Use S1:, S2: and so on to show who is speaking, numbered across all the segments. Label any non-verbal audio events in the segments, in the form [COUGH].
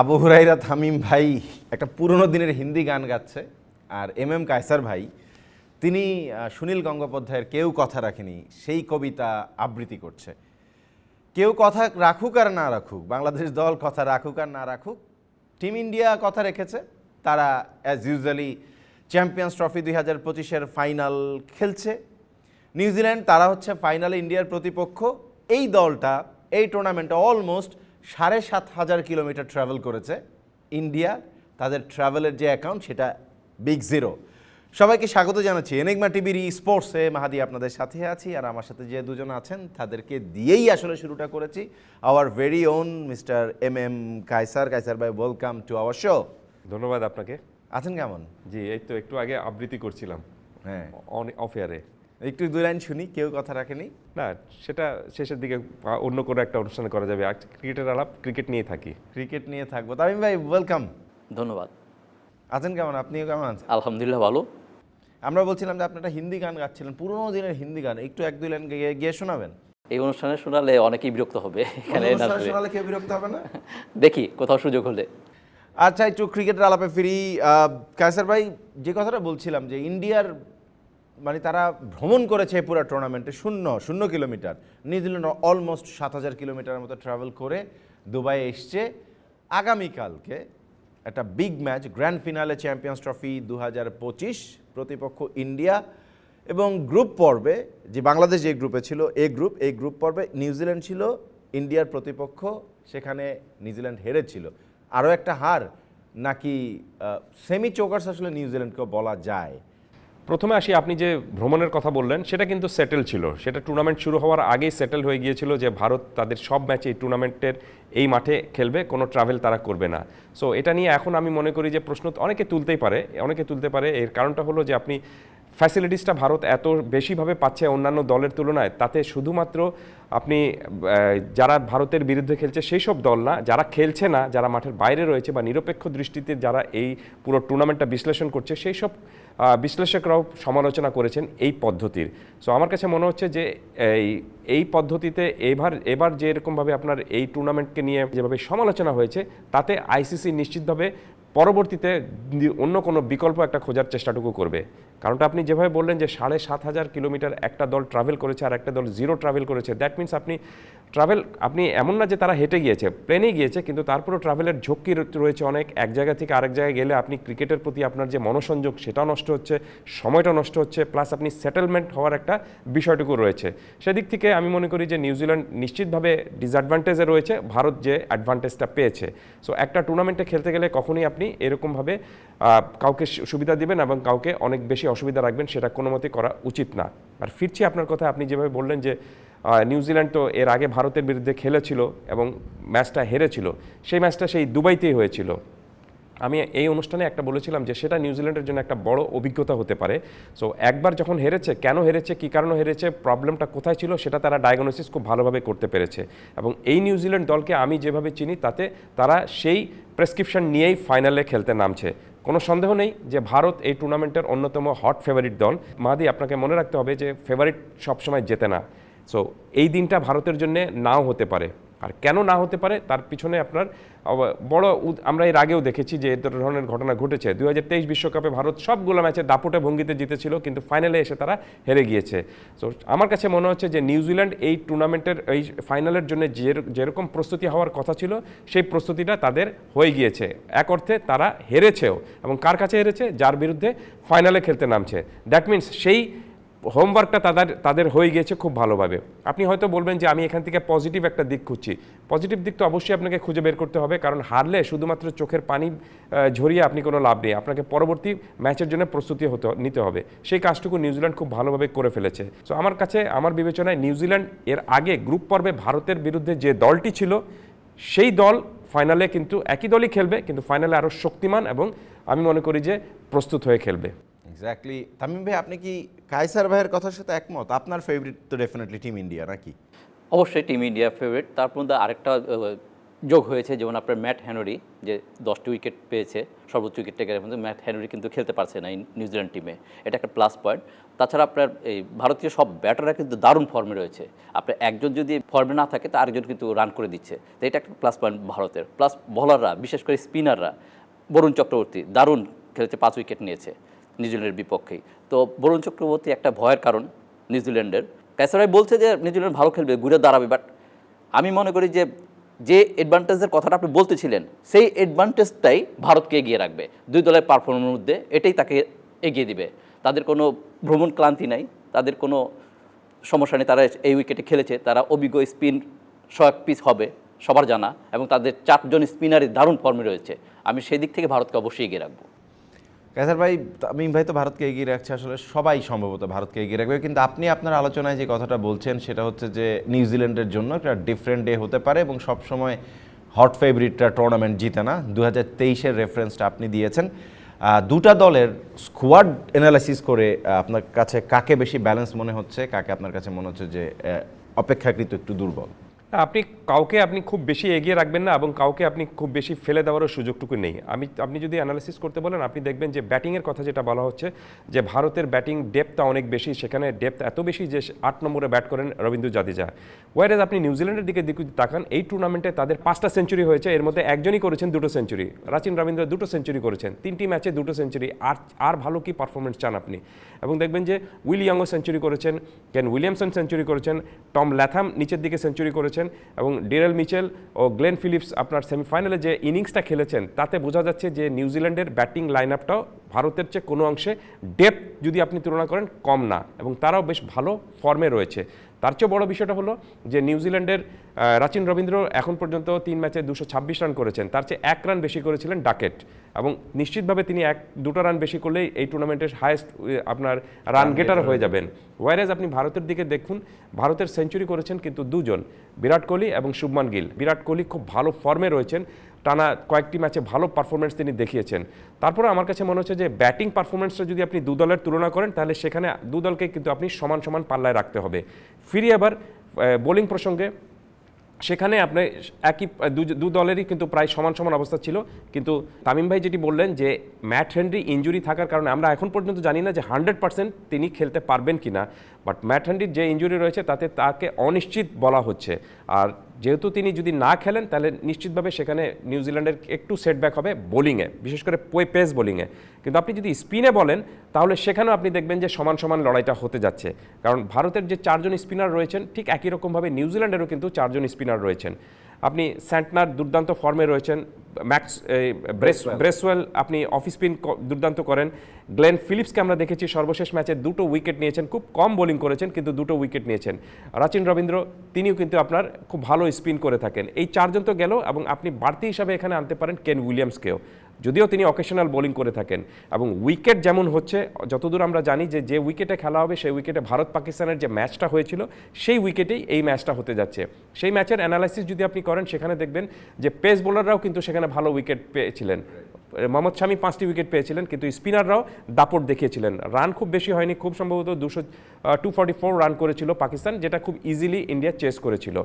S1: আবু হুরাইরা থামিম ভাই একটা পুরনো দিনের হিন্দি গান গাচ্ছে, আর এম এম কায়সার ভাই, তিনি সুনীল গঙ্গোপাধ্যায়ের কেউ কথা রাখেনি, সেই কবিতা আবৃত্তি করছে। কেউ কথা রাখুক আর না রাখুক, বাংলাদেশ দল কথা রাখুক আর না রাখুক, টিম ইন্ডিয়া কথা রেখেছে, তারা অ্যাজ ইউজুয়ালি চ্যাম্পিয়ন্স ট্রফি দুই হাজার পঁচিশের ফাইনাল খেলছে। নিউজিল্যান্ড, তারা হচ্ছে ফাইনালে ইন্ডিয়ার প্রতিপক্ষ, এই দলটা, এই টুর্নামেন্টে অলমোস্ট সাড়ে সাত হাজার কিলোমিটার ট্রাভেল করেছে ইন্ডিয়া তাদের ট্রাভেলের যে অ্যাকাউন্ট সেটা বিগ জিরো সবাইকে স্বাগত জানাচ্ছি এনেগমা টিভির ই স্পোর্টসে মাহাদি আপনাদের সাথে আছি আর আমার সাথে যে দুজন আছেন তাদেরকে দিয়েই আসলে শুরুটা করেছি। Our very own mister M M Kaiser Kaiser ভাই ওয়েলকাম টু আওয়ার শো
S2: ধন্যবাদ আপনাকে।
S1: আছেন কেমন?
S2: জি এই তো একটু আগে আবৃত্তি করছিলাম।
S1: হ্যাঁ।
S2: অফ এয়ারে
S1: একটু দুই লাইন শুনি কেউ কথা রাখেনি।
S2: না সেটা শেষের দিকে অন্য কোনো একটা অনুষ্ঠান করা যাবে। আর ক্রিকেটের আলাপ ক্রিকেট নিয়ে থাকি।
S1: ক্রিকেট নিয়ে থাকব। তামিম ভাই ওয়েলকাম
S3: ধন্যবাদ।
S1: আছেন কেমন? আপনিও কেমন আছেন?
S3: আলহামদুলিল্লাহ ভালো।
S1: আমরা বলছিলাম যে আপনি একটা হিন্দি গান গাচ্ছিলেন পুরোনো দিনের হিন্দি গান। একটু এক দুই লাইন গিয়ে গিয়ে শোনাবেন।
S3: এই অনুষ্ঠানে শোনালে অনেকেই বিরক্ত হবে। এখানে।
S1: শোনালে কেউ বিরক্ত হবে না? [LAUGHS]
S3: দেখি কোথাও সুযোগ হলে।
S1: আচ্ছা একটু ক্রিকেটের আলাপে ফিরি। কায়সার ভাই যে কথাটা বলছিলাম যে ইন্ডিয়ার মানে তারা ভ্রমণ করেছে পুরো টুর্নামেন্টে শূন্য শূন্য কিলোমিটার নিউজিল্যান্ড অলমোস্ট সাত হাজার কিলোমিটার মতো ট্রাভেল করে দুবাই এসছে। আগামীকালকে একটা big match grand finale champions trophy দু হাজার পঁচিশ, প্রতিপক্ষ ইন্ডিয়া এবং গ্রুপ পর্বে যে বাংলাদেশ যে গ্রুপে ছিল, এ গ্রুপ এই গ্রুপ পর্বে নিউজিল্যান্ড ছিল, ইন্ডিয়ার প্রতিপক্ষ সেখানে নিউজিল্যান্ড হেরেছিল। আরও একটা হার, নাকি সেমি চোকার্স আসলে নিউজিল্যান্ডকে বলা যায়।
S2: প্রথমে আসি, আপনি যে ভ্রমণের কথা বললেন, সেটা কিন্তু সেটেল ছিল। সেটা টুর্নামেন্ট শুরু হওয়ার আগেই সেটেল হয়ে গিয়েছিল যে ভারত তাদের সব ম্যাচে এই টুর্নামেন্টের এই মাঠে খেলবে, কোনো ট্রাভেল তারা করবে না। সো এটা নিয়ে এখন আমি মনে করি যে প্রশ্ন অনেকে তুলতেই পারে, অনেকে তুলতে পারে। এর কারণটা হলো যে আপনি ফ্যাসিলিটিসটা ভারত এত বেশিভাবে পাচ্ছে অন্যান্য দলের তুলনায়, তাতে শুধুমাত্র আপনি যারা ভারতের বিরুদ্ধে খেলছে সেই সব দল না, যারা খেলছে না, যারা মাঠের বাইরে রয়েছে বা নিরপেক্ষ দৃষ্টিতে যারা এই পুরো টুর্নামেন্টটা বিশ্লেষণ করছে সেই সব বিশ্লেষকরাও সমালোচনা করেছেন এই পদ্ধতির। সো আমার কাছে মনে হচ্ছে যে এই এই পদ্ধতিতে এবার এবার যে এরকমভাবে আপনার এই টুর্নামেন্টকে নিয়ে যেভাবে সমালোচনা হয়েছে, তাতে আইসিসি নিশ্চিতভাবে পরবর্তীতে অন্য কোনো বিকল্প একটা খোঁজার চেষ্টাটুকু করবে। কারণটা আপনি যেভাবে বললেন যে সাড়ে সাত হাজার কিলোমিটার একটা দল ট্রাভেল করেছে আর একটা দল জিরো ট্রাভেল করেছে দ্যাট মিন্স আপনি ট্রাভেল আপনি এমন না যে তারা হেঁটে গিয়েছে প্লেনে গিয়েছে, কিন্তু তারপরেও ট্রাভেলের ঝক্কি রয়েছে অনেক। এক জায়গা থেকে আরেক জায়গায় গেলে আপনি ক্রিকেটের প্রতি আপনার যে মনোসংযোগ, সেটাও নষ্ট হচ্ছে সময়টা নষ্ট হচ্ছে প্লাস আপনি সেটেলমেন্ট হওয়ার একটা বিষয়টুকু রয়েছে। সেদিক থেকে আমি মনে করি যে নিউজিল্যান্ড নিশ্চিতভাবে ডিসঅ্যাডভান্টেজে রয়েছে, ভারত যে অ্যাডভান্টেজটা পেয়েছে। সো একটা টুর্নামেন্টে খেলতে গেলে কখনোই আপনি এরকমভাবে কাউকে সুবিধা দিবেন এবং কাউকে অনেক বেশি অসুবিধা রাখবেন, সেটা কোনো মতে করা উচিত না। আর ফিরছি আপনার কথা আপনি যেভাবে বললেন যে নিউজিল্যান্ড তো এর আগে ভারতের বিরুদ্ধে খেলেছিল এবং ম্যাচটা হেরেছিল, সেই ম্যাচটা সেই দুবাইতেই হয়েছিল। আমি এই অনুষ্ঠানে একটা বলেছিলাম যে, সেটা নিউজিল্যান্ডের জন্য একটা বড় অভিজ্ঞতা হতে পারে। সো একবার যখন হেরেছে, কেন হেরেছে, কী কারণে হেরেছে প্রবলেমটা কোথায় ছিল, সেটা তারা ডায়াগনোসিস খুব ভালোভাবে করতে পেরেছে। এবং এই নিউজিল্যান্ড দলকে আমি যেভাবে চিনি, তাতে তারা সেই প্রেসক্রিপশন নিয়েই ফাইনালে খেলতে নামছে। কোনো সন্দেহ নেই যে ভারত এই টুর্নামেন্টের অন্যতম হট ফেভারিট দল। মাদি আপনাকে মনে রাখতে হবে যে ফেভারিট সবসময় জেতে না। সো এই দিনটা ভারতের জন্য নাও হতে পারে। আর কেন না হতে পারে, তার পিছনে আপনার বড় আমরা এর আগেও দেখেছি যে এ ধরনের ঘটনা ঘটেছে। দু বিশ্বকাপে ভারত সবগুলো ম্যাচে দাপটে ভঙ্গিতে জিতেছিল, কিন্তু ফাইনালে এসে তারা হেরে গিয়েছে। তো আমার কাছে মনে হচ্ছে যে নিউজিল্যান্ড এই টুর্নামেন্টের, এই ফাইনালের জন্য যেরকম প্রস্তুতি হওয়ার কথা ছিল, সেই প্রস্তুতিটা তাদের হয়ে গিয়েছে। এক অর্থে তারা হেরেছেও, এবং কার কাছে হেরেছে? যার বিরুদ্ধে ফাইনালে খেলতে নামছে। দ্যাট মিন্স সেই হোমওয়ার্কটা তাদের তাদের হয়ে গিয়েছে খুব ভালোভাবে। আপনি হয়তো বলবেন যে আমি এখান থেকে পজিটিভ একটা দিক খুঁজছি। পজিটিভ দিক তো অবশ্যই আপনাকে খুঁজে বের করতে হবে, কারণ হারলে শুধুমাত্র চোখের পানি ঝরিয়ে আপনি কোনো লাভ নেই। আপনাকে পরবর্তী ম্যাচের জন্য প্রস্তুতি হতে, নিতে হবে। সেই কাজটুকু নিউজিল্যান্ড খুব ভালোভাবে করে ফেলেছে। সো আমার কাছে, আমার বিবেচনায় নিউজিল্যান্ড এর আগে গ্রুপ পর্বে ভারতের বিরুদ্ধে যে দলটি ছিল, সেই দল ফাইনালে কিন্তু একই দলই খেলবে, কিন্তু ফাইনালে আরও শক্তিমান এবং আমি মনে করি যে প্রস্তুত হয়ে খেলবে।
S1: এক্স্যাক্টলি তামিম ভাই, আপনি কি কায়সার ভাইয়ের কথার সাথে একমত? আপনার ফেভারিট তো ডেফিনেটলি টিম ইন্ডিয়া নাকি?
S3: অবশ্যই টিম ইন্ডিয়া ফেভারিট তারপর মধ্যে আরেকটা যোগ হয়েছে, যেমন আপনার ম্যাট হ্যানরি যে দশটি উইকেট পেয়েছে, সর্বোচ্চ উইকেট টেকারের মধ্যে ম্যাট হ্যানরি কিন্তু খেলতে পারছে না নিউজিল্যান্ড টিমে এটা একটা প্লাস পয়েন্ট তাছাড়া আপনার এই ভারতীয় সব ব্যাটাররা কিন্তু দারুণ ফর্মে রয়েছে। আপনার একজন যদি ফর্মে না থাকে, তা আরেকজন কিন্তু রান করে দিচ্ছে। তো এটা একটা প্লাস পয়েন্ট ভারতের। প্লাস বলাররা বিশেষ করে স্পিনাররা বরুণ চক্রবর্তী দারুণ খেলেছে, পাঁচ উইকেট নিয়েছে। নিউজিল্যান্ডের বিপক্ষেই। তো বরুণ চক্রবর্তী একটা ভয়ের কারণ নিউজিল্যান্ডের। ক্যাসারাই বলছে যে নিউজিল্যান্ড ভালো খেলবে, ঘুরে দাঁড়াবে বাট আমি মনে করি যে যে অ্যাডভান্টেজের কথাটা আপনি বলতেছিলেন, সেই অ্যাডভান্টেজটাই ভারতকে এগিয়ে রাখবে। দুই দলের পারফরমেন্সের মধ্যে এটাই তাকে এগিয়ে দিবে। তাদের কোনো ভ্রমণ ক্লান্তি নাই, তাদের কোনো সমস্যা নেই, তারা এই উইকেটে খেলেছে, তারা অভিজ্ঞ স্পিন সহায়ক পিস হবে, সবার জানা, এবং তাদের চারজন স্পিনারই দারুণ ফর্মে রয়েছে। আমি সেই দিক থেকে ভারতকে অবশ্যই এগিয়ে রাখব।
S1: কায়সার ভাই, তামিম ভাই তো ভারতকে এগিয়ে রাখছে। আসলে সবাই সম্ভবত ভারতকে এগিয়ে রাখবে। কিন্তু আপনি আপনার আলোচনায় যে কথাটা বলছেন, সেটা হচ্ছে যে নিউজিল্যান্ডের জন্য একটা ডিফারেন্ট ডে হতে পারে এবং সবসময় হট ফেভারিটটা টুর্নামেন্ট জিতে না। দু হাজার তেইশের রেফারেন্সটা আপনি দিয়েছেন। দুটা দলের স্কোয়াড অ্যানালাইসিস করে আপনার কাছে কাকে বেশি ব্যালেন্স মনে হচ্ছে, কাকে আপনার কাছে মনে হচ্ছে যে অপেক্ষাকৃত একটু দুর্বল?
S2: আপনি কাউকে আপনি খুব বেশি এগিয়ে রাখবেন না এবং কাউকে আপনি খুব বেশি ফেলে দেওয়ারও সুযোগটুকু নেই। আমি, আপনি যদি অ্যানালিসিস করতে বলেন, আপনি দেখবেন যে ব্যাটিংয়ের কথা যেটা বলা হচ্ছে, যে ভারতের ব্যাটিং ডেপথটা অনেক বেশি, সেখানে ডেপথ এত বেশি যে আট নম্বরে ব্যাট করেন রবীন্দ্র জাদেজা। ওয়ারেজ আপনি নিউজিল্যান্ডের দিকে দিকে তাকান, এই টুর্নামেন্টে তাদের পাঁচটা সেঞ্চুরি হয়েছে, এর মধ্যে একজনই করেছেন দুটো সেঞ্চুরি রাচিন রবীন্দ্র দুটো সেঞ্চুরি করেছেন, তিনটি ম্যাচে দুটো সেঞ্চুরি আর আর ভালো কি পারফরমেন্স চান আপনি? এবং দেখবেন যে উইলিয়াংও সেঞ্চুরি করেছেন, কেন উইলিয়ামসন সেঞ্চুরি করেছেন, টম ল্যাথাম নিচের দিকে সেঞ্চুরি করেছেন এবং ডিরেল মিচেল ও গ্লেন ফিলিপস আপনার সেমিফাইনালে যে ইনিংসটা খেলেছেন, তাতে বোঝা যাচ্ছে যে নিউজিল্যান্ডের ব্যাটিং লাইন আপটাও ভারতের চেয়ে কোনো অংশে ডেপ যদি আপনি তুলনা করেন, কম না এবং তারাও বেশ ভালো ফর্মে রয়েছে। তার চেয়ে বড় বিষয়টা হলো যে নিউজিল্যান্ডের রাচিন রবীন্দ্র এখন পর্যন্ত তিন ম্যাচে দুশো ছাব্বিশ রান করেছেন। তার চেয়ে এক রান বেশি করেছিলেন ডাকেট। এবং নিশ্চিতভাবে তিনি এক দুটো রান বেশি করলেই এই টুর্নামেন্টের হায়েস্ট আপনার রান গেটার হয়ে যাবেন। ওয়ারেজ আপনি ভারতের দিকে দেখুন ভারতের সেঞ্চুরি করেছেন কিন্তু দুজন বিরাট কোহলি এবং শুভমান গিল। বিরাট কোহলি খুব ভালো ফর্মে রয়েছেন। টানা কয়েকটি ম্যাচে ভালো পারফরমেন্স তিনি দেখিয়েছেন। তারপরে আমার কাছে মনে হচ্ছে যে ব্যাটিং পারফরমেন্সটা যদি আপনি দু দলের তুলনা করেন, তাহলে সেখানে দু দলকে কিন্তু আপনি সমান সমান পাল্লায় রাখতে হবে। ফিরে আবার বোলিং প্রসঙ্গে, সেখানে আপনি একই, দু- দলেরই কিন্তু প্রায় সমান সমান অবস্থা ছিল। কিন্তু তামিম ভাই যেটি বললেন যে, ম্যাট হেনরি ইঞ্জুরি থাকার কারণে আমরা এখন পর্যন্ত জানি না যে হান্ড্রেড পার্সেন্ট তিনি খেলতে পারবেন কি না বাট ম্যাট হ্যান্ডির যে ইঞ্জুরি রয়েছে, তাতে তাকে অনিশ্চিত বলা হচ্ছে। আর যেহেতু তিনি যদি না খেলেন, তাহলে নিশ্চিতভাবে সেখানে নিউজিল্যান্ডের একটু সেটব্যাক হবে বোলিংয়ে বিশেষ করে পোয়ে পেস বোলিংয়ে কিন্তু আপনি যদি স্পিনে বলেন, তাহলে সেখানেও আপনি দেখবেন যে সমান সমান লড়াইটা হতে যাচ্ছে। কারণ ভারতের যে চারজন স্পিনার রয়েছেন, ঠিক একই রকমভাবে নিউজিল্যান্ডেরও কিন্তু চারজন স্পিনার রয়েছেন। আপনি স্যান্টনার দুর্দান্ত ফর্মে রয়েছেন ম্যাক্স এই, ব্রেসওয়েল আপনি অফিস স্পিন দুর্দান্ত করেন। গ্লেন ফিলিপসকে আমরা দেখেছি সর্বশেষ ম্যাচে দুটো উইকেট নিয়েছেন খুব কম বোলিং করেছেন কিন্তু দুটো উইকেট নিয়েছেন। রাচিন রবীন্দ্র তিনিও কিন্তু আপনার খুব ভালো স্পিন করে থাকেন। এই চারজন তো গেল এবং আপনি বাড়তি হিসাবে এখানে আনতে পারেন কেন উইলিয়ামসকেও। যদিও তিনি অকেশনাল বোলিং করে থাকেন, এবং উইকেট যেমন হচ্ছে, যতদূর আমরা জানি যে যে উইকেটে খেলা হবে, সেই উইকেটে ভারত পাকিস্তানের যে ম্যাচটা হয়েছিল, সেই উইকেটেই এই ম্যাচটা হতে যাচ্ছে। সেই ম্যাচের অ্যানালাইসিস যদি আপনি করেন, সেখানে দেখবেন যে পেস বোলাররাও কিন্তু সেখানে ভালো উইকেট পেয়েছিলেন। মোহাম্মদ শামি পাঁচটি উইকেট পেয়েছিলেন, কিন্তু স্পিনাররাও দাপট দেখিয়েছিলেন। রান খুব বেশি হয়নি, খুব সম্ভবত দুশো টু ফর্টি ফোর রান করেছিল পাকিস্তান, যেটা খুব ইজিলি ইন্ডিয়া চেস করেছিল।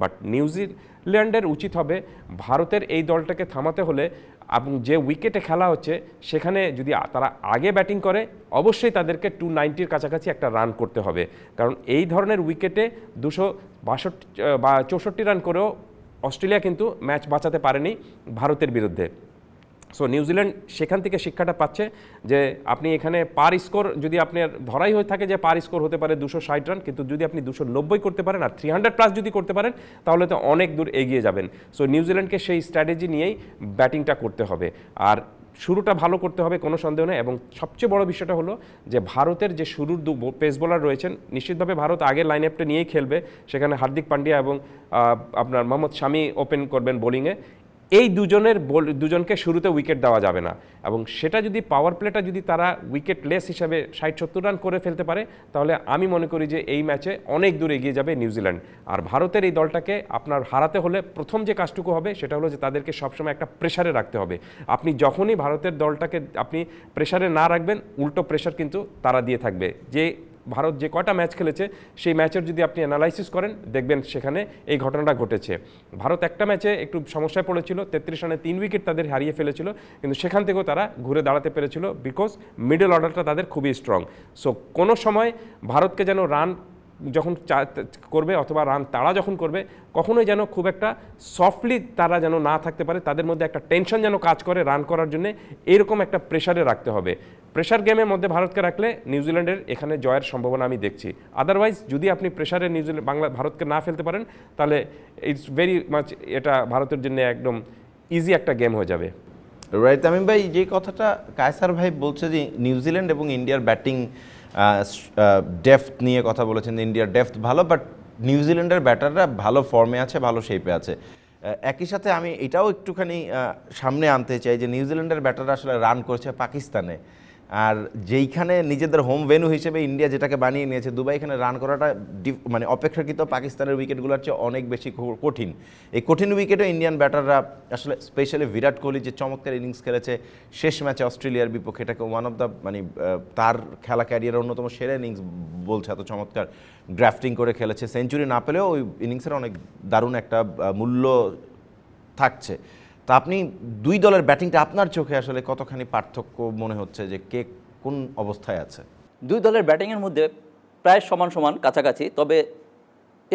S2: বাট নিউজিল্যান্ডের উচিত হবে, ভারতের এই দলটাকে থামাতে হলে এবং যে উইকেটে খেলা হচ্ছে, সেখানে যদি তারা আগে ব্যাটিং করে, অবশ্যই তাদেরকে টু নাইনটির কাছাকাছি একটা রান করতে হবে। কারণ এই ধরনের উইকেটে দুশো বাষট্টি বা চৌষট্টি রান করেও অস্ট্রেলিয়া কিন্তু ম্যাচ বাঁচাতে পারেনি ভারতের বিরুদ্ধে। সো নিউজিল্যান্ড সেখান থেকে শিক্ষাটা পাচ্ছে যে আপনি এখানে পার স্কোর যদি আপনার ধরাই হয়ে থাকে যে পার স্কোর হতে পারে দুশো ষাট রান, কিন্তু যদি আপনি দুশো নব্বই করতে পারেন আর থ্রি হান্ড্রেড প্লাস যদি করতে পারেন, তাহলে তো অনেক দূর এগিয়ে যাবেন। সো নিউজিল্যান্ডকে সেই স্ট্র্যাটেজি নিয়েই ব্যাটিংটা করতে হবে। আর শুরুটা ভালো করতে হবে, কোনো সন্দেহ নেই। এবং সবচেয়ে বড় বিষয়টা হলো যে ভারতের যে শুরুর দু পেস বোলার রয়েছেন, নিশ্চিতভাবে ভারত আগে লাইন আপটা নিয়েই খেলবে। সেখানে হার্দিক পান্ডিয়া এবং আপনার মোহাম্মদ শামি ওপেন করবেন বোলিংয়ে এই দুজনের দুজনকে শুরুতে উইকেট দেওয়া যাবে না। এবং সেটা যদি পাওয়ার প্লেটা যদি তারা উইকেট লেস হিসাবে ষাট সত্তর রান করে ফেলতে পারে, তাহলে আমি মনে করি যে এই ম্যাচে অনেক দূর এগিয়ে যাবে নিউজিল্যান্ড আর ভারতের এই দলটাকে আপনার হারাতে হলে প্রথম যে কাজটুকু হবে, সেটা হলো যে তাদেরকে সবসময় একটা প্রেশারে রাখতে হবে। আপনি যখনই ভারতের দলটাকে, আপনি প্রেশারে না রাখবেন, উল্টো প্রেশার কিন্তু তারা দিয়ে থাকবে। যে ভারত যে কয়টা ম্যাচ খেলেছে, সেই ম্যাচের যদি আপনি অ্যানালাইসিস করেন, দেখবেন সেখানে এই ঘটনাটা ঘটেছে। ভারত একটা ম্যাচে একটু সমস্যায় পড়েছিল, তেত্রিশ রানে তিন উইকেট তাদের হারিয়ে ফেলেছিল, কিন্তু সেখান থেকেও তারা ঘুরে দাঁড়াতে পেরেছিল বিকজ মিডল অর্ডারটা তাদের খুবই স্ট্রং সো কোনো সময় ভারতকে যেন রান যখন করবে অথবা রান তারা যখন করবে, কখনোই যেন খুব একটা সফটলি তারা যেন না থাকতে পারে, তাদের মধ্যে একটা টেনশন যেন কাজ করে রান করার জন্য, এরকম একটা প্রেশারে রাখতে হবে। প্রেশার গেমের মধ্যে ভারতকে রাখলে নিউজিল্যান্ডের এখানে জয়ের সম্ভাবনা আমি দেখছি। আদারওয়াইজ যদি আপনি প্রেশারে নিউজিল্যান্ড বাংলা, ভারতকে না ফেলতে পারেন, তাহলে ইটস ভেরি মাচ এটা ভারতের জন্য একদম ইজি একটা গেম হয়ে যাবে।
S1: রাইট তামিম ভাই, যে কথাটা কায়সার ভাই বলছে যে নিউজিল্যান্ড এবং ইন্ডিয়ার ব্যাটিং ডেফথ নিয়ে কথা বলেছেন ইন্ডিয়ার ডেফথ ভালো বাট নিউজিল্যান্ডের ব্যাটাররা ভালো ফর্মে আছে, ভালো শেপে আছে। একই সাথে আমি এটাও একটুখানি সামনে আনতে চাই যে নিউজিল্যান্ডের ব্যাটাররা আসলে রান করেছে পাকিস্তানে। আর যেইখানে নিজেদের হোম ভেন্যু হিসেবে ইন্ডিয়া যেটাকে বানিয়ে নিয়েছে দুবাই এখানে রান করাটা মানে অপেক্ষাকৃত পাকিস্তানের উইকেটগুলোর চেয়ে অনেক বেশি কঠিন। এই কঠিন উইকেটে ইন্ডিয়ান ব্যাটাররা আসলে স্পেশালি বিরাট কোহলি যে চমৎকার ইনিংস খেলেছে, শেষ ম্যাচে অস্ট্রেলিয়ার বিপক্ষে, এটাকে ওয়ান অফ দ্য মানে তার খেলা ক্যারিয়ারের অন্যতম সেরা ইনিংস বলছে, এত চমৎকার ড্রাফটিং করে খেলেছে। সেঞ্চুরি না পেলেও ওই ইনিংসের অনেক দারুণ একটা মূল্য থাকছে। তা আপনি দুই দলের ব্যাটিংটা আপনার চোখে আসলে কতখানি পার্থক্য মনে হচ্ছে যে কে কোন অবস্থায় আছে?
S3: দুই দলের ব্যাটিংয়ের মধ্যে প্রায় সমান সমান কাছাকাছি তবে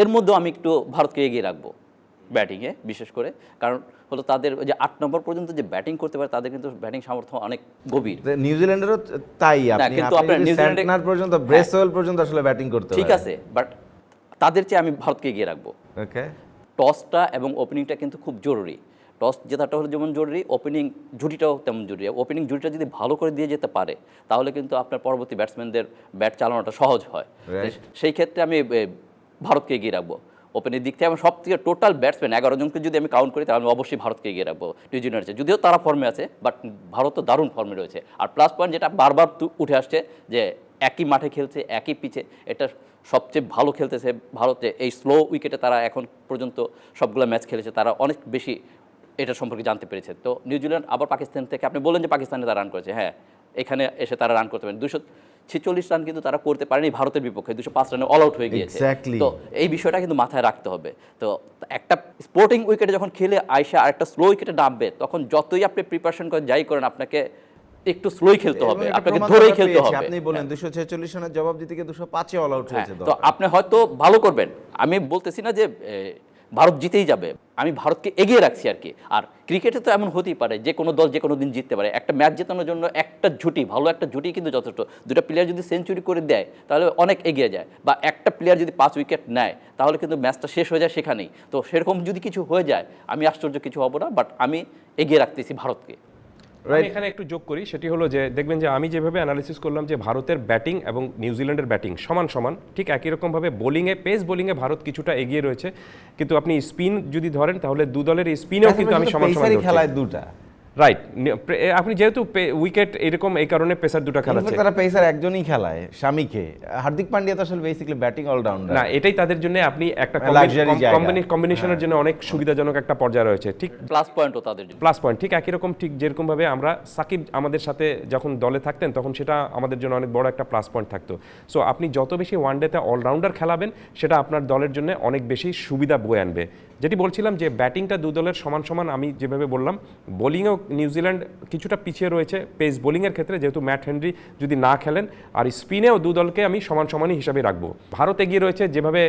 S3: এর মধ্যেও আমি একটু ভারতকে এগিয়ে রাখব ব্যাটিংয়ে বিশেষ করে। কারণ হলো তাদের ওই যে আট নম্বর পর্যন্ত যে ব্যাটিং করতে পারে তাদের কিন্তু ব্যাটিং সামর্থ্য অনেক গভীর।
S1: নিউজিল্যান্ডেরও তাই
S3: কিন্তু
S1: আপনি
S3: আপনার
S1: যদি পর্যন্ত ব্রেসওয়েল পর্যন্ত আসলে ব্যাটিং করতে
S3: ঠিক আছে বাট তাদের চেয়ে আমি ভারতকে এগিয়ে রাখব।
S1: ওকে
S3: টসটা এবং ওপেনিংটা কিন্তু খুব জরুরি। টস জেতাটা হলো যেমন জরুরি ওপেনিং জুটিটাও তেমন জরুরি। ওপেনিং জুটিটা যদি ভালো করে দিয়ে যেতে পারে তাহলে কিন্তু আপনার পরবর্তী ব্যাটসম্যানদের ব্যাট চালানোটা সহজ হয়। সেই ক্ষেত্রে আমি ভারতকে এগিয়ে রাখব। ওপেনের দিক থেকে আমি সব থেকে টোটাল ব্যাটসম্যান এগারো জনকে যদি আমি কাউন্ট করি তাহলে আমি অবশ্যই ভারতকে এগিয়ে রাখব। নিউজিল্যান্ডের চেয়ে। যদিও তারা ফর্মে আছে বাট ভারত তো দারুণ ফর্মে রয়েছে। আর প্লাস পয়েন্ট যেটা বারবার উঠে আসছে যে একই মাঠে খেলছে একই পিচে এটা সবচেয়ে ভালো খেলতেছে ভারতে এই স্লো উইকেটে তারা এখন পর্যন্ত সবগুলো ম্যাচ খেলেছে। তারা অনেক বেশি এটা সম্পর্কে জানতে পেরেছে। তো নিউজিল্যান্ড আবার পাকিস্তান থেকে আপনি বললেন যে পাকিস্তানে তারা রান করেছে। হ্যাঁ এখানে এসে তারা রান করতে পারেন। দুশো ছেচল্লিশ রান কিন্তু তারা করতে পারেনি ভারতের বিপক্ষে। দুশো পাঁচ রানে অল আউট হয়ে গিয়েছে। তো এই বিষয়টা কিন্তু মাথায় রাখতে হবে। তো একটা স্পোর্টিং উইকেটে যখন খেলে আইসা আর একটা স্লো উইকেটে নামবে তখন যতই আপনি প্রিপারেশন করেন যাই করেন আপনাকে একটু স্লোই খেলতে হবে। আপনাকে ধরেই খেলতে হবে।
S1: আপনি বলেন দুশো ছেচল্লিশ রানের জবাব দিতে গিয়ে দুশো পাঁচে অল আউট
S3: হ্যাঁ,
S1: হয়েছে
S3: তো আপনি হয়তো ভালো করবেন। আমি বলতেছি না যে এ, ভারত জিতেই যাবে। আমি ভারতকে এগিয়ে রাখছি আর কি। আর ক্রিকেটে তো এমন হতেই পারে, যে কোনো দল যে কোনো দিন জিততে পারে। একটা ম্যাচ জেতানোর জন্য একটা ঝুটি ভালো একটা ঝুটি কিন্তু যথেষ্ট। দুটা প্লেয়ার যদি সেঞ্চুরি করে দেয়, তাহলে অনেক এগিয়ে যায়। বা একটা প্লেয়ার যদি পাঁচ উইকেট নেয়, তাহলে কিন্তু ম্যাচটা শেষ হয়ে যায় সেখানেই। তো সেরকম যদি কিছু হয়ে যায়, আমি আশ্চর্য কিছু হব না বাট আমি এগিয়ে রাখতেছি ভারতকে।
S2: আমি এখানে একটু যোগ করি সেটি হলো যে দেখবেন যে আমি যেভাবে অ্যানালিসিস করলাম যে ভারতের ব্যাটিং এবং নিউজিল্যান্ডের ব্যাটিং সমান সমান ঠিক একই রকমভাবে বোলিংয়ে পেস বোলিংয়ে ভারত কিছুটা এগিয়ে রয়েছে। কিন্তু আপনি স্পিন যদি ধরেন তাহলে দু দলের স্পিনেও কিন্তু আমি সমান সমান
S1: খেলায় দুটা।
S2: রাইট আপনি যেহেতু উইকেট এরকম এই কারণে পেসার দুটো খেলাচ্ছে।
S1: তারা পেসার একজনই খেলায় স্বামীকে হার্দিক পান্ডিয়া তো আসলে বেসিক্যালি ব্যাটিং অলরাউন্ডার
S2: না এটাই তাদের জন্য আপনি একটা। কম্বিনেশনের জন্য অনেক সুবিধাজনক একটা পর্যায়ে রয়েছে। ঠিক
S3: প্লাস পয়েন্টও তাদের জন্য।
S2: প্লাস পয়েন্ট ঠিক একই রকম ঠিক যেরকম ভাবে আমরা সাকিব আমাদের সাথে যখন দলে থাকতেন তখন সেটা আমাদের জন্য অনেক বড় একটা প্লাস পয়েন্ট থাকতো। সো আপনি যত বেশি ওয়ানডেতে অলরাউন্ডার খেলাবেন সেটা আপনার দলের জন্য অনেক বেশি সুবিধা বয়ে আনবে। যেটি বলছিলাম যে ব্যাটিংটা দু দলের সমান সমান, আমি যেভাবে বললাম, বোলিংয়েও নিউজিল্যান্ড কিছুটা পিছিয়ে রয়েছে পেস বোলিংয়ের ক্ষেত্রে, যেহেতু ম্যাট হেনরি যদি না খেলেন, আর স্পিনেও দু দলকে আমি সমান সমানই হিসাবে রাখব। ভারত এগিয়ে রয়েছে যেভাবে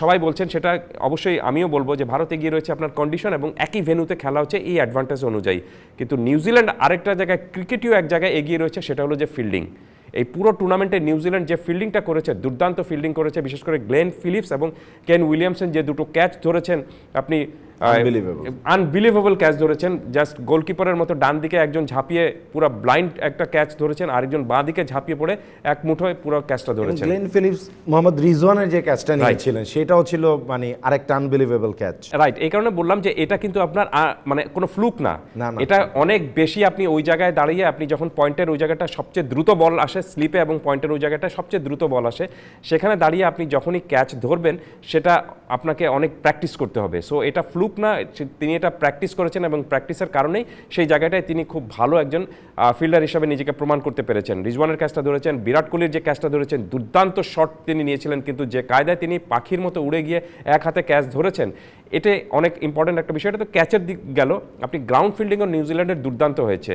S2: সবাই বলছেন সেটা অবশ্যই আমিও বলব যে ভারত এগিয়ে রয়েছে আপনার কন্ডিশন এবং একই ভেন্যুতে খেলা হচ্ছে এই অ্যাডভান্টেজ অনুযায়ী। কিন্তু নিউজিল্যান্ড আরেকটা জায়গায় ক্রিকেটিও এক জায়গায় এগিয়ে রয়েছে, সেটা হলো যে ফিল্ডিং এই পুরো টুর্নামেন্টে নিউজিল্যান্ড যে ফিল্ডিংটা করেছে, দুর্দান্ত ফিল্ডিং করেছে, বিশেষ করে গ্লেন ফিলিপস এবং কেন উইলিয়ামসন যে দুটো ক্যাচ ধরেছেন, আপনি. আনবিলিভেবল ক্যাচ ধরেছেন। জাস্ট গোলকিপারের মতো ডান দিকে একজন ঝাঁপিয়ে পুরো ব্লাইন্ড একটা ক্যাচ ধরেছেন আরেকজন বাঁ দিকে ঝাঁপিয়ে পড়ে এক মুঠোয় পুরো ক্যাচটা ধরেছেন।
S1: গ্লেন ফিলিপস মোহাম্মদ রিজওয়ানের যে ক্যাচটা নিয়েছিলেন সেটাও ছিল মানে আরেকটা আনবিলিভেবল ক্যাচ
S2: রাইট এই কারণে বললাম যে এটা কিন্তু আপনার মানে কোনো ফ্লুক না। এটা অনেক বেশি আপনি ওই জায়গায় দাঁড়িয়ে আপনি যখন পয়েন্টের ওই জায়গাটা সবচেয়ে দ্রুত বল আসে স্লিপে এবং পয়েন্টের ওই জায়গাটা সবচেয়ে দ্রুত বল আসে সেখানে দাঁড়িয়ে আপনি যখনই ক্যাচ ধরবেন সেটা আপনাকে অনেক প্র্যাকটিস করতে হবে। সো এটা ফ্লুক না তিনি এটা প্র্যাকটিস করেছেন এবং প্র্যাকটিসের কারণেই সেই জায়গাটায় তিনি খুব ভালো একজন ফিল্ডার হিসাবে নিজেকে প্রমাণ করতে পেরেছেন। রিজওয়ানের ক্যাচটা ধরেছেন, বিরাট কোহলির যে ক্যাচটা ধরেছেন, দুর্দান্ত শট তিনি নিয়েছিলেন, কিন্তু যে কায়দায় তিনি পাখির মতো উড়ে গিয়ে এক হাতে ক্যাচ ধরেছেন এটা অনেক ইম্পর্টেন্ট একটা বিষয়। এটা তো ক্যাচের দিক গেল। আপনি গ্রাউন্ড ফিল্ডিংও নিউজিল্যান্ডের দুর্দান্ত হয়েছে।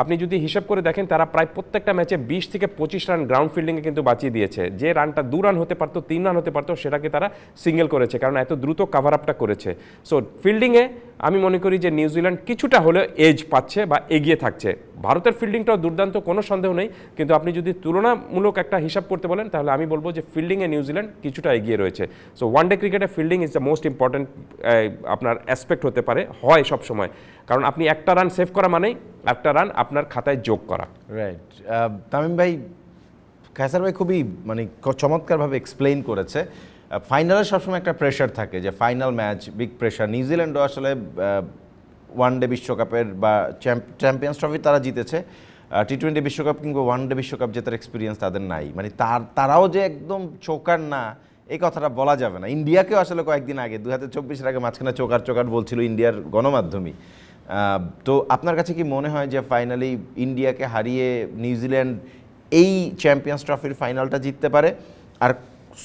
S2: আপনি যদি হিসাব করে দেখেন, তারা প্রায় প্রত্যেকটা ম্যাচে বিশ থেকে পঁচিশ রান গ্রাউন্ড ফিল্ডিংয়ে কিন্তু বাঁচিয়ে দিয়েছে। যে রানটা দু রান হতে পারতো, তিন রান হতে পারতো, সেটাকে তারা সিঙ্গেল করেছে, কারণ এত দ্রুত কাভার আপটা করেছে। সো ফিল্ডিংয়ে আমি মনে করি যে নিউজিল্যান্ড কিছুটা হলেও এজ পাচ্ছে বা এগিয়ে থাকছে। ভারতের ফিল্ডিংটাও দুর্দান্ত, কোনো সন্দেহ নেই। কিন্তু আপনি যদি তুলনামূলক একটা হিসাব করতে বলেন, তাহলে আমি বলব যে ফিল্ডিংয়ে নিউজিল্যান্ড কিছুটা এগিয়ে রয়েছে। সো ওয়ান ডে ক্রিকেটে fielding is the most important আপনার অ্যাসপেক্ট হতে পারে, হয় সব সময়। কারণ আপনি একটা রান সেভ করা মানেই একটা রান আপনার খাতায় যোগ করা।
S1: রাইট তামিম ভাই, কায়সার ভাই খুবই মানে চমৎকারভাবে এক্সপ্লেইন করেছে। ফাইনালে সবসময় একটা প্রেশার থাকে যে ফাইনাল ম্যাচ বিগ প্রেশার নিউজিল্যান্ডও আসলে ওয়ান ডে বিশ্বকাপের বা চ্যাম্পিয়ন্স ট্রফি তারা জিতেছে। টি টোয়েন্টি বিশ্বকাপ কিংবা ওয়ান ডে বিশ্বকাপ জেতার এক্সপিরিয়েন্স তাদের নাই। মানে তার, তারাও যে একদম চোকার না, এই কথাটা বলা যাবে না। ইন্ডিয়াকেও আসলে কয়েকদিন আগে দু হাজার চব্বিশের আগে মাঝখানে চোকার চোকার বলছিল ইন্ডিয়ার গণমাধ্যমই। তো আপনার কাছে কি মনে হয় যে ফাইনালি ইন্ডিয়াকে হারিয়ে নিউজিল্যান্ড এই চ্যাম্পিয়ন্স ট্রফির ফাইনালটা জিততে পারে? আর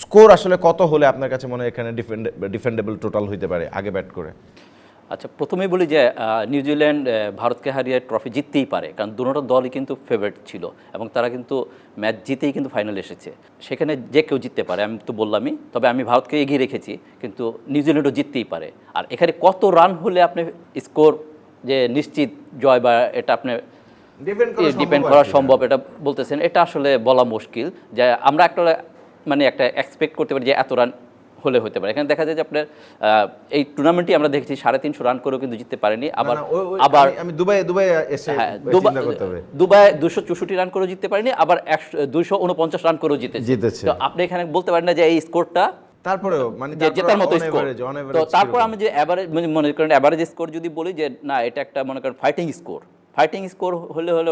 S1: স্কোর আসলে কত হলে আপনার কাছে মনে হয় এখানে ডিফেন্ড ডিফেন্ডেবল টোটাল হইতে পারে আগে ব্যাট করে?
S3: আচ্ছা প্রথমেই বলি যে নিউজিল্যান্ড ভারতকে হারিয়ে ট্রফি জিততেই পারে কারণ দুটো দলই কিন্তু ফেভারিট ছিল এবং তারা কিন্তু ম্যাচ জিতেই কিন্তু ফাইনালে এসেছে। সেখানে যে কেউ জিততে পারে আমি তো বললামই তবে আমি ভারতকে এগিয়ে রেখেছি কিন্তু নিউজিল্যান্ডও জিততেই পারে। আর এখানে কত রান হলে আপনি স্কোর যে নিশ্চিত জয় বা এটা আপনি ডিপেন্ড করা সম্ভব এটা বলতেছেন এটা আসলে বলা মুশকিল। যে আমরা একটা মানে একটা এক্সপেক্ট করতে পারি যে এত রান হলে হতে পারে। এখানে দেখা যায় যে আপনার এই টুর্নামেন্টটি আমরা দেখেছি সাড়ে তিনশো রান করেও কিন্তু জিততে পারেনি। আবার আবার
S1: আমি দুবাই দুবাই এসে
S3: হ্যাঁ, দুবাই- দুশো চৌষট্টি রান করেও জিততে পারেনি আবার একশো দুইশো উনপঞ্চাশ রান করেও জিতেছে।
S1: জিতেছে।
S3: তো আপনি এখানে বলতে পারেন না যে এই স্কোরটা
S1: তারপরেও মানে
S3: যে জেতার মতো স্কোর তো তারপর আমি যে অ্যাভারেজ মনে করেন অ্যাভারেজ স্কোর যদি বলি যে না এটা একটা মনে করেন ফাইটিং স্কোর ফাইটিং স্কোর হলে হলো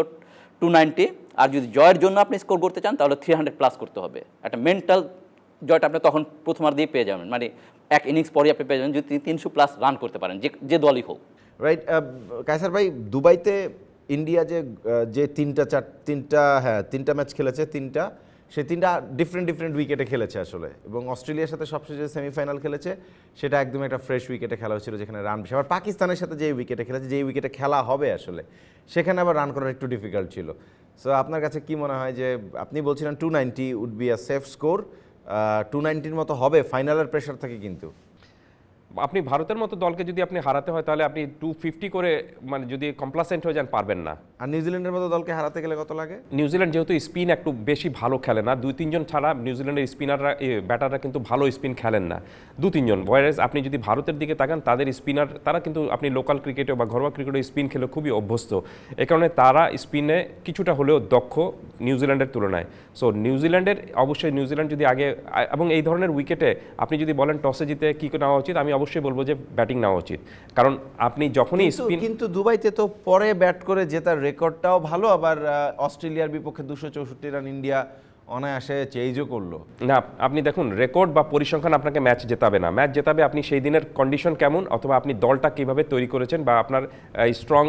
S3: টু নাইনটি আর যদি জয়ের জন্য আপনি স্কোর করতে চান, তাহলে থ্রি হান্ড্রেড প্লাস করতে হবে। একটা মেন্টাল জয়টা আপনি তখন প্রথমার্ধেই দিয়ে পেয়ে যাবেন। মানে এক ইনিংস পরে আপনি পেয়ে যাবেন, যদি তিনশো প্লাস রান করতে পারেন, যে যে দলই হোক।
S1: রাইট কায়সার ভাই, দুবাইতে ইন্ডিয়া যে যে তিনটা চার, তিনটা হ্যাঁ তিনটা ম্যাচ খেলেছে, তিনটা সে তিনটা ডিফারেন্ট ডিফারেন্ট উইকেটে খেলেছে আসলে। এবং অস্ট্রেলিয়ার সাথে সবশেষে সেমিফাইনাল খেলেছে, সেটা একদম একটা ফ্রেশ উইকেটে খেলা হয়েছিল যেখানে রান বেশি। আবার পাকিস্তানের সাথে যে উইকেটে খেলেছে যে উইকেটে খেলা হবে আসলে, সেখানে আবার রান করার একটু ডিফিকাল্ট ছিল। সো আপনার কাছে কি মনে হয় যে, আপনি বলছিলেন two ninety would be a safe score two নাইনটির মতো হবে ফাইনালের প্রেশার থাকে কিন্তু।
S2: আপনি ভারতের মতো দলকে যদি আপনি হারাতে হয় তাহলে আপনি টু ফিফটি করে মানে যদি কমপ্লাসেন্ট হয়ে যান পারবেন না।
S1: আর নিউজিল্যান্ডের মতো দলকে হারাতে গেলে কত লাগে?
S2: নিউজিল্যান্ড যেহেতু স্পিন একটু বেশি ভালো খেলে না দুই তিনজন ছাড়া নিউজিল্যান্ডের স্পিনাররা ব্যাটাররা কিন্তু ভালো স্পিন খেলেন না। দু তিনজন ওয়ারেজ আপনি যদি ভারতের দিকে তাকান তাদের স্পিনার তারা কিন্তু আপনি লোকাল ক্রিকেটে বা ঘরোয়া ক্রিকেটে স্পিন খেলে খুবই অভ্যস্ত। এ কারণে তারা স্পিনে কিছুটা হলেও দক্ষ নিউজিল্যান্ডের তুলনায়। সো নিউজিল্যান্ডের অবশ্যই নিউজিল্যান্ড যদি আগে এবং এই ধরনের উইকেটে আপনি যদি বলেন টসে জিতে কী নেওয়া উচিত আমি অবশ্যই বলব যে ব্যাটিং নেওয়া উচিত। কারণ আপনি যখনই
S1: কিন্তু-
S2: স্পিন
S1: কিন্তু দুবাইতে তো পরে ব্যাট করে জেতার রেকর্ডটাও ভালো আবার অস্ট্রেলিয়ার বিপক্ষে দুশো চৌষট্টি রান ইন্ডিয়া অনায়াসে চেঞ্জও করল।
S2: না, আপনি দেখুন রেকর্ড বা পরিসংখ্যান আপনাকে ম্যাচ জেতাবে না। ম্যাচ জেতাবে আপনি সেই দিনের কন্ডিশন কেমন, অথবা আপনি দলটা কীভাবে তৈরি করেছেন বা আপনার স্ট্রং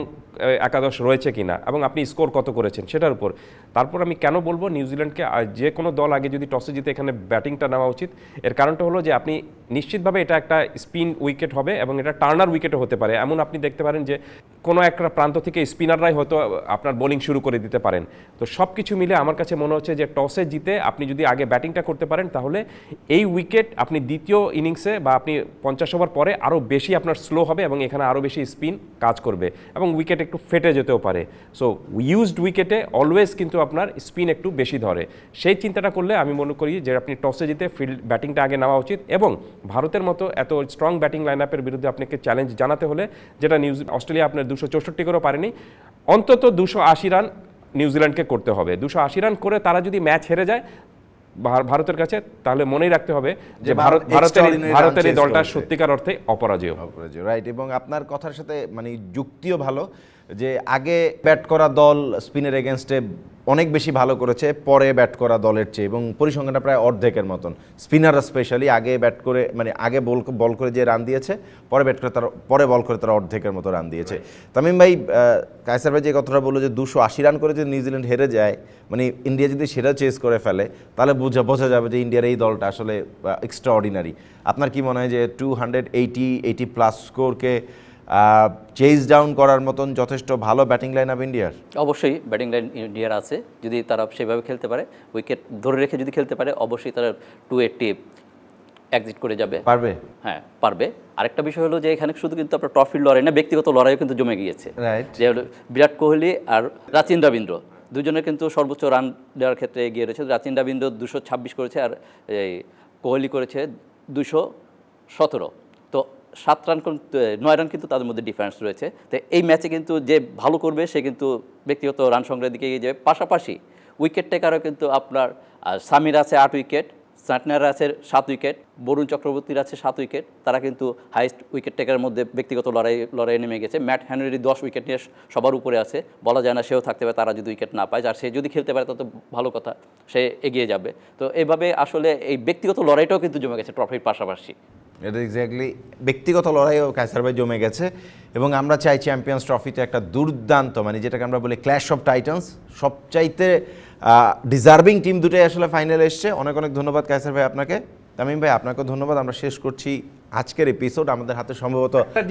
S2: একাদশ রয়েছে কিনা, এবং আপনি স্কোর কত করেছেন, সেটার উপর। তারপর আমি কেন বলব নিউজিল্যান্ডকে যে কোনো দল আগে যদি টসে জিতে এখানে ব্যাটিংটা নেওয়া উচিত, এর কারণটা হলো যে আপনি নিশ্চিতভাবে এটা একটা স্পিন উইকেট হবে, এবং এটা টার্নার উইকেটও হতে পারে। এমন আপনি দেখতে পারেন যে কোনো একটা প্রান্ত থেকে স্পিনাররাই হয়তো আপনার বোলিং শুরু করে দিতে পারেন। তো সব কিছু মিলে আমার কাছে মনে হচ্ছে যে টসে জিতে আপনি যদি আগে ব্যাটিংটা করতে পারেন, তাহলে এই উইকেট আপনি দ্বিতীয় ইনিংসে বা আপনি পঞ্চাশ ওভার পরে আরও বেশি আপনার স্লো হবে এবং এখানে আরও বেশি স্পিন কাজ করবে এবং উইকেট একটু ফেটে যেতেও পারে। সো ইউজড উইকেটে অলওয়েজ কিন্তু আপনার স্পিন একটু বেশি ধরে। সেই চিন্তাটা করলে আমি মনে করি যে আপনি টসে জিতে ফিল্ড ব্যাটিংটা আগে নেওয়া উচিত এবং ভারতের মতো এত স্ট্রং ব্যাটিং লাইন আপের বিরুদ্ধে আপনাকে চ্যালেঞ্জ জানাতে হলে, যেটা নিউজ, অস্ট্রেলিয়া আপনার দুশো চৌষট্টি করেও পারেনি, অন্তত দুশো আশি রান নিউজিল্যান্ডকে করতে হবে। দুশো আশি রান করে তারা যদি ম্যাচ হেরে যায় ভারতের কাছে তাহলে মনেই রাখতে হবে যে ভারত ভারতের এই দলটা সত্যিকার অর্থে অপরাজয়।
S1: রাইট এবং আপনার কথার সাথে মানে যুক্তিও ভালো। যে আগে ব্যাট করা দল স্পিনের এগেনস্টে অনেক বেশি ভালো করেছে পরে ব্যাট করা দলের চেয়ে এবং পরিসংখ্যানটা প্রায় অর্ধেকের মতন। স্পিনাররা স্পেশালি আগে ব্যাট করে মানে আগে বল বল করে যে রান দিয়েছে পরে ব্যাট করে তারা পরে বল করে তারা অর্ধেকের মতো রান দিয়েছে। তামিম ভাই কায়সার ভাই যে কথাটা বলল যে দুশো আশি রান করে যদি নিউজিল্যান্ড হেরে যায় মানে ইন্ডিয়া যদি সেটা চেস করে ফেলে তাহলে বোঝা বোঝা যাবে যে ইন্ডিয়ার এই দলটা আসলে এক্সট্রা অর্ডিনারি আপনার কি মনে হয় যে two hundred eighty eighty plus স্কোরকে chase down করার মতন যথেষ্ট ভালো ব্যাটিং লাইন আপ ইন্ডিয়ার
S3: অবশ্যই ব্যাটিং লাইন ইন্ডিয়ার আছে। যদি তারা সেভাবে খেলতে পারে উইকেট ধরে রেখে যদি খেলতে পারে অবশ্যই তারা টু এইটটি এক্সিট করে যাবে।
S1: পারবে?
S3: হ্যাঁ পারবে। আরেকটা বিষয় হলো যে এখানে শুধু কিন্তু আপনার ট্রফির লড়াই না ব্যক্তিগত লড়াইও কিন্তু জমে গিয়েছে। যে বিরাট কোহলি আর রাচিন রবীন্দ্র দুজনে কিন্তু সর্বোচ্চ রান দেওয়ার ক্ষেত্রে এগিয়ে রয়েছে। রাচিন রবীন্দ্র দুশো ছাব্বিশ করেছে আর এই কোহলি করেছে দুশো সতেরো। সাত রান নয় রান কিন্তু তাদের মধ্যে ডিফারেন্স রয়েছে। তো এই ম্যাচে কিন্তু যে ভালো করবে, সে কিন্তু ব্যক্তিগত রান সংগ্রহের দিকে এগিয়ে যাবে। পাশাপাশি উইকেট টেকারও কিন্তু আপনার সামির আছে আট উইকেট সাটনার আছে সাত উইকেট বরুণ চক্রবর্তীর আছে সাত উইকেট তারা কিন্তু হাইস্ট উইকেট টেকারের মধ্যে ব্যক্তিগত লড়াই লড়াই নেমে গেছে। ম্যাট হ্যানরি দশ উইকেট নিয়ে সবার উপরে আছে। বলা যায় না সেও থাকতে পারে, তারা যদি উইকেট না পায়। আর সে যদি খেলতে পারে তত ভালো কথা, সে এগিয়ে যাবে। তো এভাবে আসলে এই ব্যক্তিগত লড়াইটাও কিন্তু জমে গেছে ট্রফির পাশাপাশি।
S1: এটা এক্স্যাক্টলি ব্যক্তিগত লড়াইও কায়সারবাই জমে গেছে এবং আমরা চাই চ্যাম্পিয়ন্স ট্রফিতে একটা দুর্দান্ত মানে যেটাকে আমরা বলি ক্ল্যাশ অফ টাইটান্স সবচাইতে ডিজার্ভিং টিম দুটোই আসলে ফাইনালে এসছে। অনেক অনেক ধন্যবাদ কায়সার ভাই আপনাকে। তামিম ভাই আপনাকে ধন্যবাদ। আমরা শেষ করছি আজকের এপিসোড আমাদের হাতে সম্ভবত।
S2: একটা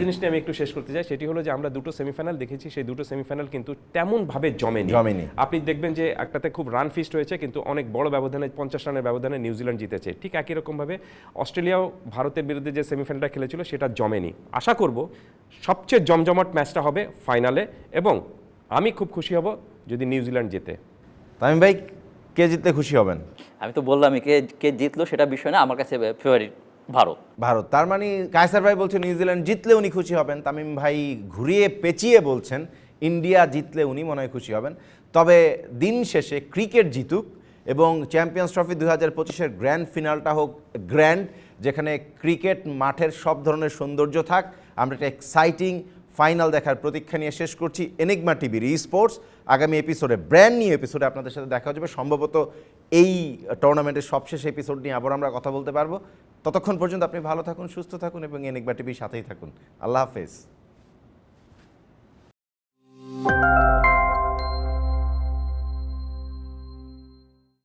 S2: জিনিস নিয়ে আমি একটু শেষ করতে চাই সেটি হলো যে আমরা দুটো সেমিফাইনাল দেখেছি সেই দুটো সেমিফাইনাল কিন্তু তেমন ভাবে জমেনি।
S1: জমেনি।
S2: আপনি দেখবেন যে একটাতে খুব রান ফিস্ট হয়েছে কিন্তু অনেক বড় ব্যবধানে পঞ্চাশ রানের ব্যবধানে নিউজিল্যান্ড জিতেছে। ঠিক একই রকমভাবে অস্ট্রেলিয়াও ভারতের বিরুদ্ধে যে সেমিফাইনালটা খেলেছিল সেটা জমেনি। আশা করব সবচেয়ে জমজমাট ম্যাচটা হবে ফাইনালে এবং আমি খুব খুশি হব যদি নিউজিল্যান্ড জেতে।
S1: তামিম ভাই কে জিতলে খুশি হবেন?
S3: আমি তো বললামই কে কে জিতলো সেটা বিষয় না আমার কাছে ফেভারিট ভারত।
S1: ভারত। তার মানে কায়সার ভাই বলছেন নিউজিল্যান্ড জিতলে উনি খুশি হবেন তামিম ভাই ঘুরিয়ে পেঁচিয়ে বলছেন ইন্ডিয়া জিতলে উনি মনে হয় খুশি হবেন। তবে দিন শেষে ক্রিকেট জিতুক এবং চ্যাম্পিয়ন্স ট্রফি দু হাজার পঁচিশের গ্র্যান্ড ফিনালটা হোক গ্র্যান্ড যেখানে ক্রিকেট মাঠের সব ধরনের সৌন্দর্য থাক আমরা একটা এক্সাইটিং ফাইনাল দেখার প্রতীক্ষা নিয়ে শেষ করছি এনেগমা টিভির ই স্পোর্টস আগামী এপিসোডে ব্র্যান্ড নিউ এপিসোডে আপনাদের সাথে দেখা যাবে। সম্ভবত এই টুর্নামেন্টের সবশেষ এপিসোড নিয়ে আবার আমরা কথা বলতে পারব। ততক্ষণ পর্যন্ত আপনি ভালো থাকুন, সুস্থ থাকুন এবং এনেকবা টিভির সাথেই থাকুন। আল্লাহ হাফেজ।